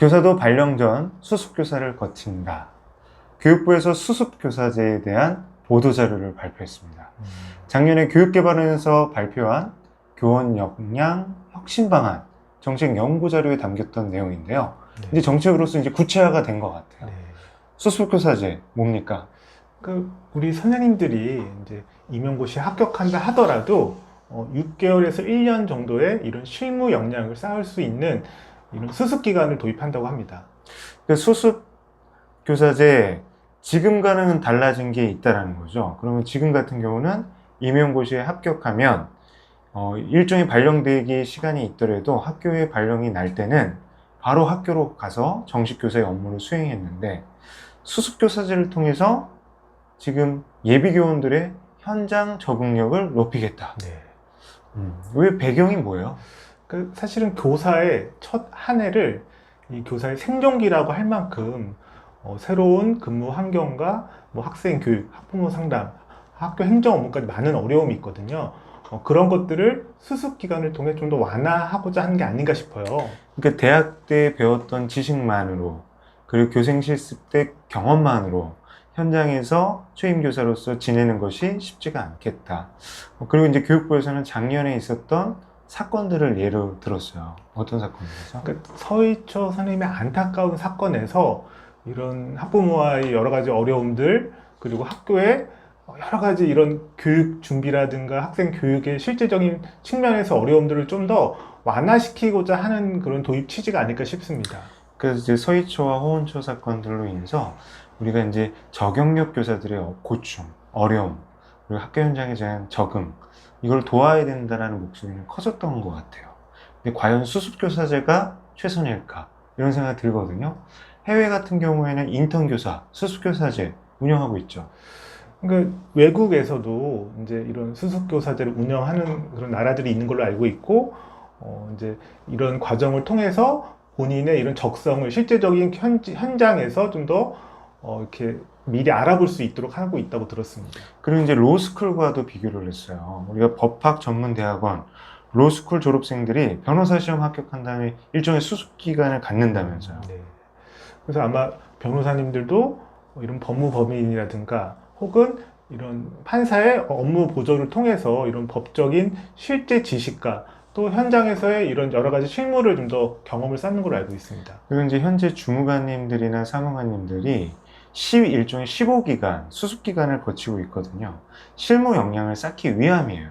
교사도 발령 전 수습교사를 거친다. 교육부에서 수습교사제에 대한 보도자료를 발표했습니다. 작년에 교육개발원에서 발표한 교원 역량 혁신 방안 정책 연구 자료에 담겼던 내용인데요. 네. 이제 정책으로서 이제 구체화가 된 것 같아요. 네. 수습교사제 뭡니까? 그 우리 선생님들이 이제 임용고시에 합격한다 하더라도 어, 6개월에서 1년 정도의 이런 실무 역량을 쌓을 수 있는 이런 수습 기간을 도입한다고 합니다. 그 수습 교사제 지금과는 달라진 게 있다라는 거죠. 그러면 지금 같은 경우는 임용고시에 합격하면 어, 일종의 발령되기 시간이 있더라도 학교에 발령이 날 때는 바로 학교로 가서 정식 교사의 업무를 수행했는데 수습 교사제를 통해서 지금 예비 교원들의 현장 적응력을 높이겠다. 네. 음, 왜 배경이 뭐예요? 그 사실은 교사의 첫 한 해를 이 교사의 생존기라고 할 만큼 어, 새로운 근무 환경과 뭐 학생 교육, 학부모 상담, 학교 행정 업무까지 많은 어려움이 있거든요. 어, 그런 것들을 수습 기간을 통해 좀 더 완화하고자 하는 게 아닌가 싶어요. 그러니까 대학 때 배웠던 지식만으로 그리고 교생 실습 때 경험만으로 현장에서 초임 교사로서 지내는 것이 쉽지가 않겠다. 어, 그리고 이제 교육부에서는 작년에 있었던 사건들을 예로 들었어요. 어떤 사건이죠? 그 서희초 선생님의 안타까운 사건에서 이런 학부모와의 여러 가지 어려움들 그리고 학교의 여러 가지 이런 교육 준비라든가 학생 교육의 실제적인 측면에서 어려움들을 좀 더 완화시키고자 하는 그런 도입 취지가 아닐까 싶습니다. 그래서 이제 서희초와 호원초 사건들로 인해서 우리가 이제 저경력 교사들의 고충, 어려움, 그리고 학교 현장에 대한 적응 이걸 도와야 된다라는 목소리는 커졌던 것 같아요. 근데 과연 수습교사제가 최선일까 이런 생각이 들거든요. 해외 같은 경우에는 인턴 교사, 수습 교사제 운영하고 있죠. 그러니까 외국에서도 이제 이런 수습 교사제를 운영하는 그런 나라들이 있는 걸로 알고 있고 어 이제 이런 과정을 통해서 본인의 이런 적성을 실제적인 현, 현장에서 좀더 어 이렇게 미리 알아볼 수 있도록 하고 있다고 들었습니다. 그리고 이제 로스쿨과도 비교를 했어요. 우리가 법학 전문 대학원 로스쿨 졸업생들이 변호사 시험 합격한 다음에 일종의 수습 기간을 갖는다면서요. 네. 그래서 아마 변호사님들도 이런 법무 법인이라든가 혹은 이런 판사의 업무 보조를 통해서 이런 법적인 실제 지식과 또 현장에서의 이런 여러 가지 실무를 좀 더 경험을 쌓는 걸로 알고 있습니다. 그리고 이제 현재 주무관님들이나 사무관님들이 시 일종의 15기간, 수습기간을 거치고 있거든요. 실무 역량을 쌓기 위함이에요.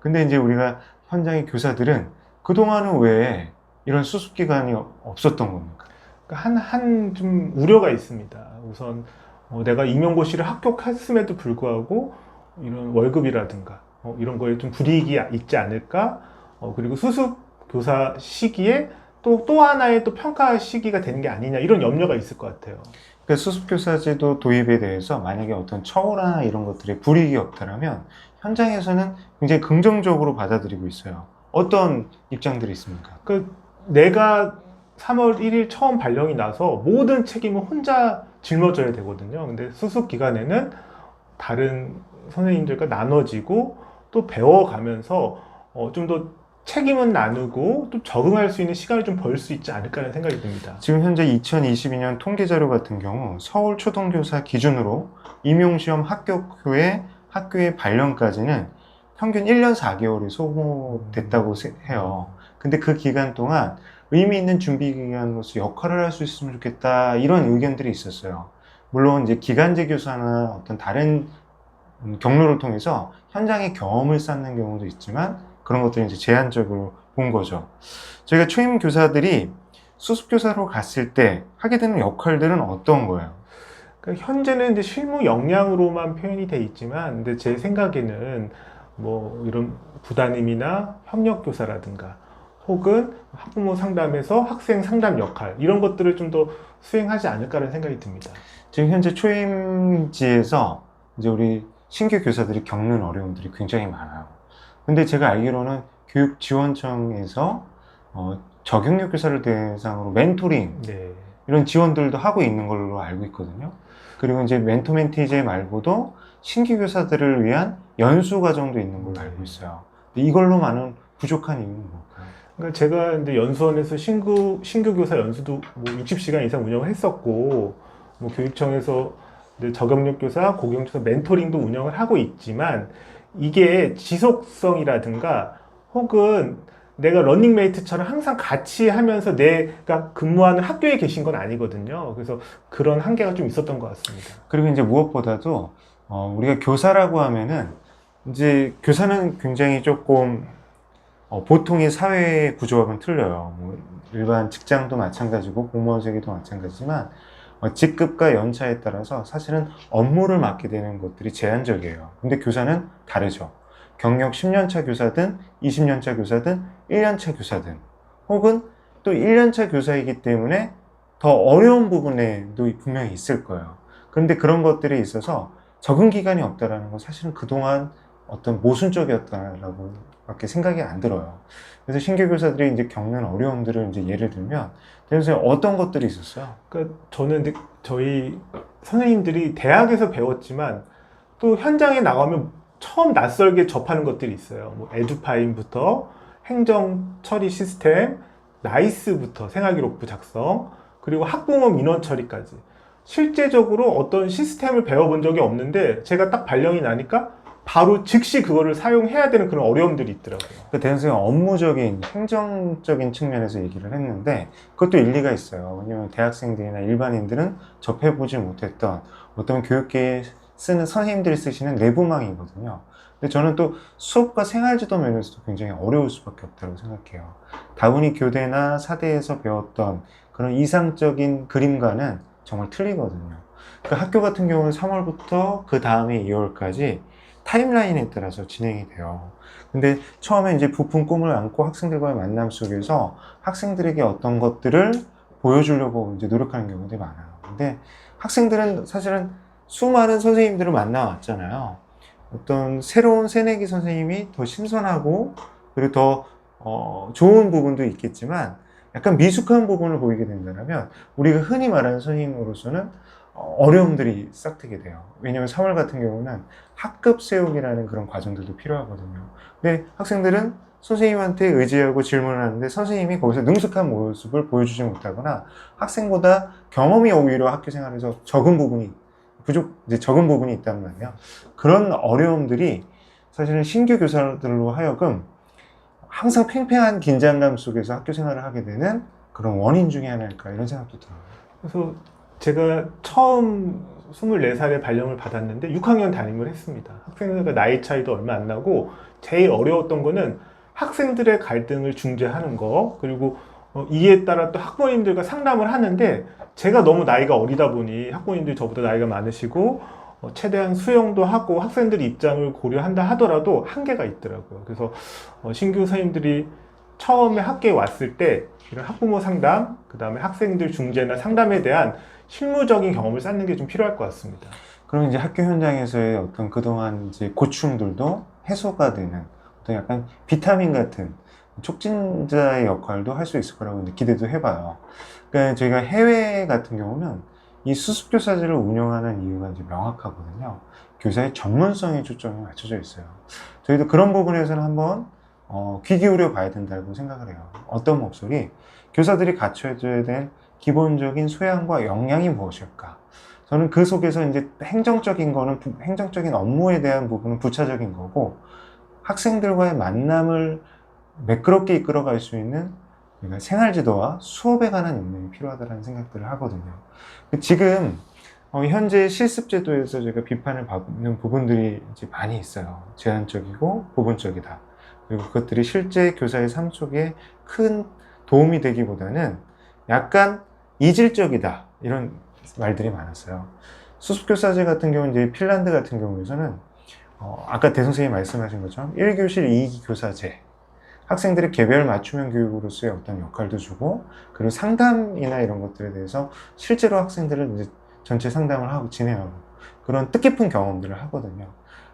근데 이제 우리가 현장의 교사들은 그동안은 왜 이런 수습기간이 없었던 겁니까? 한, 한 좀 우려가 있습니다. 우선 어, 내가 임용고시를 합격했음에도 불구하고 이런 월급이라든가 어, 이런 거에 좀 불이익이 있지 않을까? 어, 그리고 수습 교사 시기에 또, 또 하나의 또 평가 시기가 되는 게 아니냐 이런 염려가 있을 것 같아요. 그러니까 수습교사제도 도입에 대해서 만약에 어떤 처우나 이런 것들에 불이익이 없다라면 현장에서는 굉장히 긍정적으로 받아들이고 있어요. 어떤 입장들이 있습니까? 그 내가 3월 1일 처음 발령이 나서 모든 책임을 혼자 짊어져야 되거든요. 근데 수습 기간에는 다른 선생님들과 나눠지고 또 배워가면서 어, 좀 더 책임은 나누고 또 적응할 수 있는 시간을 좀 벌 수 있지 않을까라는 생각이 듭니다. 지금 현재 2022년 통계 자료 같은 경우 서울 초등교사 기준으로 임용시험 합격 후에 학교의 발령까지는 평균 1년 4개월이 소모됐다고 세- 해요. 근데 그 기간 동안 의미 있는 준비 기간으로서 역할을 할 수 있으면 좋겠다 이런 의견들이 있었어요. 물론 이제 기간제 교사나 어떤 다른 음, 경로를 통해서 현장의 경험을 쌓는 경우도 있지만 그런 것들이 이제 제한적으로 본 거죠. 저희가 초임 교사들이 수습 교사로 갔을 때 하게 되는 역할들은 어떤 거예요? 그러니까 현재는 이제 실무 역량으로만 표현이 돼 있지만, 근데 제 생각에는 뭐 이런 부담임이나 협력 교사라든가 혹은 학부모 상담에서 학생 상담 역할 이런 것들을 좀 더 수행하지 않을까라는 생각이 듭니다. 지금 현재 초임지에서 이제 우리 신규 교사들이 겪는 어려움들이 굉장히 많아요. 근데 제가 알기로는 교육지원청에서 어, 적용력 교사를 대상으로 멘토링 네. 이런 지원들도 하고 있는 걸로 알고 있거든요. 그리고 이제 멘토 멘티제 말고도 신규 교사들을 위한 연수 과정도 있는 걸로 알고 있어요. 근데 이걸로만은 부족한 이유는 뭘까요? 그러니까 제가 이제 연수원에서 신규 신규 교사 연수도 뭐 60시간 이상 운영을 했었고 뭐 교육청에서 저경력 교사, 고경력 교사 멘토링도 운영을 하고 있지만 이게 지속성이라든가 혹은 내가 런닝메이트처럼 항상 같이 하면서 내가 근무하는 학교에 계신 건 아니거든요. 그래서 그런 한계가 좀 있었던 것 같습니다. 그리고 이제 무엇보다도 어, 우리가 교사라고 하면은 이제 교사는 굉장히 조금 어, 보통의 사회 구조와는 틀려요. 뭐 일반 직장도 마찬가지고 공무원 세계도 마찬가지지만 어, 직급과 연차에 따라서 사실은 업무를 맡게 되는 것들이 제한적이에요. 근데 교사는 다르죠. 경력 10년차 교사든 20년차 교사든 1년차 교사든 혹은 또 1년차 교사이기 때문에 더 어려운 부분에도 분명히 있을 거예요. 그런데 그런 것들에 있어서 적응 기간이 없다라는 건 사실은 그동안 어떤 모순적이었다라고 밖에 생각이 안 들어요. 그래서 신규 교사들이 이제 겪는 어려움들을 이제 예를 들면, 그래서 어떤 것들이 있었어요? 그러니까 저는 이제 저희 선생님들이 대학에서 배웠지만 또 현장에 나가면 처음 낯설게 접하는 것들이 있어요. 뭐 에듀파인부터 행정 처리 시스템, 나이스부터 생활기록부 작성, 그리고 학부모 민원 처리까지. 실제적으로 어떤 시스템을 배워본 적이 없는데 제가 딱 발령이 나니까 바로 즉시 그거를 사용해야 되는 그런 어려움들이 있더라고요. 그 대선생님 업무적인, 행정적인 측면에서 얘기를 했는데, 그것도 일리가 있어요. 왜냐면 대학생들이나 일반인들은 접해보지 못했던 어떤 교육계에 쓰는 선생님들이 쓰시는 내부망이거든요. 근데 저는 또 수업과 생활지도 면에서도 굉장히 어려울 수밖에 없다고 생각해요. 다분히 교대나 사대에서 배웠던 그런 이상적인 그림과는 정말 틀리거든요. 그 학교 같은 경우는 3월부터 그 다음에 2월까지 타임라인에 따라서 진행이 돼요. 근데 처음에 이제 부푼 꿈을 안고 학생들과의 만남 속에서 학생들에게 어떤 것들을 보여주려고 이제 노력하는 경우들이 많아요. 근데 학생들은 사실은 수많은 선생님들을 만나왔잖아요. 어떤 새로운 새내기 선생님이 더 신선하고 그리고 더 어, 좋은 부분도 있겠지만 약간 미숙한 부분을 보이게 된다면 우리가 흔히 말하는 선생님으로서는 어, 어려움들이 싹트게 돼요. 왜냐하면 3월 같은 경우는 학급 세우기라는 그런 과정들도 필요하거든요. 근데 학생들은 선생님한테 의지하고 질문을 하는데 선생님이 거기서 능숙한 모습을 보여주지 못하거나 학생보다 경험이 오히려 학교 생활에서 적은 부분이 부족 이제 적은 부분이 있단 말이에요. 그런 어려움들이 사실은 신규 교사들로 하여금 항상 팽팽한 긴장감 속에서 학교 생활을 하게 되는 그런 원인 중에 하나일까 이런 생각도 들어요. 그래서 제가 처음 24살에 발령을 받았는데 6학년 담임을 했습니다. 학생들과 나이 차이도 얼마 안 나고 제일 어려웠던 거는 학생들의 갈등을 중재하는 거 그리고 어, 이에 따라 또 학부모님들과 상담을 하는데 제가 너무 나이가 어리다 보니 학부모님들이 저보다 나이가 많으시고 어, 최대한 수용도 하고 학생들 입장을 고려한다 하더라도 한계가 있더라고요. 그래서 어, 신규 선생님들이 처음에 학교에 왔을 때 이런 학부모 상담, 그 다음에 학생들 중재나 상담에 대한 실무적인 경험을 쌓는 게 좀 필요할 것 같습니다. 그럼 이제 학교 현장에서의 어떤 그동안 이제 고충들도 해소가 되는 어떤 약간 비타민 같은 촉진자의 역할도 할 수 있을 거라고 기대도 해봐요. 그러니까 저희가 해외 같은 경우는 이 수습교사제를 운영하는 이유가 이제 명확하거든요. 교사의 전문성에 초점이 맞춰져 있어요. 저희도 그런 부분에서는 한번 어, 귀 기울여 봐야 된다고 생각을 해요. 어떤 목소리? 교사들이 갖춰줘야 될 기본적인 소양과 역량이 무엇일까? 저는 그 속에서 이제 행정적인 거는 부- 행정적인 업무에 대한 부분은 부차적인 거고 학생들과의 만남을 매끄럽게 이끌어갈 수 있는 생활지도와 수업에 관한 역량이 필요하다는 생각들을 하거든요. 지금 어, 현재 실습제도에서 제가 비판을 받는 부분들이 이제 많이 있어요. 제한적이고 부분적이다. 그리고 그것들이 실제 교사의 삶 속에 큰 도움이 되기보다는 약간 이질적이다. 이런 말들이 많았어요. 수습교사제 같은 경우는 이제 핀란드 같은 경우에서는 어, 아까 대선생님이 말씀하신 것처럼 1교실 2기 교사제 학생들의 개별 맞춤형 교육으로서의 어떤 역할도 주고 그리고 상담이나 이런 것들에 대해서 실제로 학생들을 이제 전체 상담을 하고 진행하고 그런 뜻깊은 경험들을 하거든요.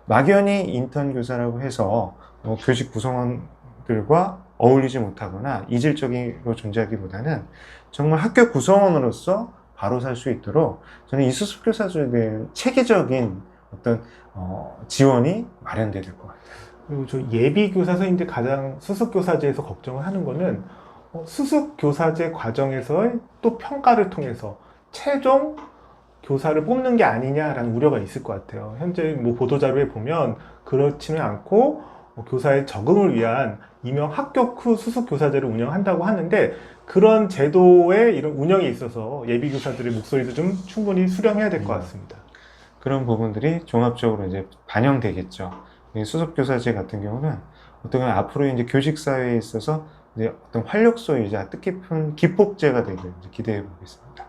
막연히 인턴 교사라고 해서 뭐 교직 구성원들과 어울리지 못하거나 이질적으로 존재하기보다는 정말 학교 구성원으로서 바로 살 수 있도록 저는 이 수습 교사제에 대한 체계적인 어떤 어, 지원이 마련돼야 될 것 같아요. 그리고 저 예비 교사 선생님들 가장 수습 교사제에서 걱정을 하는 거는 어, 수습 교사제 과정에서의 또 평가를 통해서 최종 교사를 뽑는 게 아니냐라는 우려가 있을 것 같아요. 현재 뭐 보도 자료에 보면 그렇지는 않고 어, 교사의 적응을 위한 이명 합격 후 수습 교사제를 운영한다고 하는데 그런 제도의 이런 운영에 있어서 예비 교사들의 목소리도 좀 충분히 수렴해야 될 것 같습니다. 그런 부분들이 종합적으로 이제 반영되겠죠. 이 수습 교사제 같은 경우는 어떻게 보면 앞으로 이제 교직 사회에 있어서 이제 어떤 활력소이자 뜻깊은 기폭제가 되길 기대해 보겠습니다.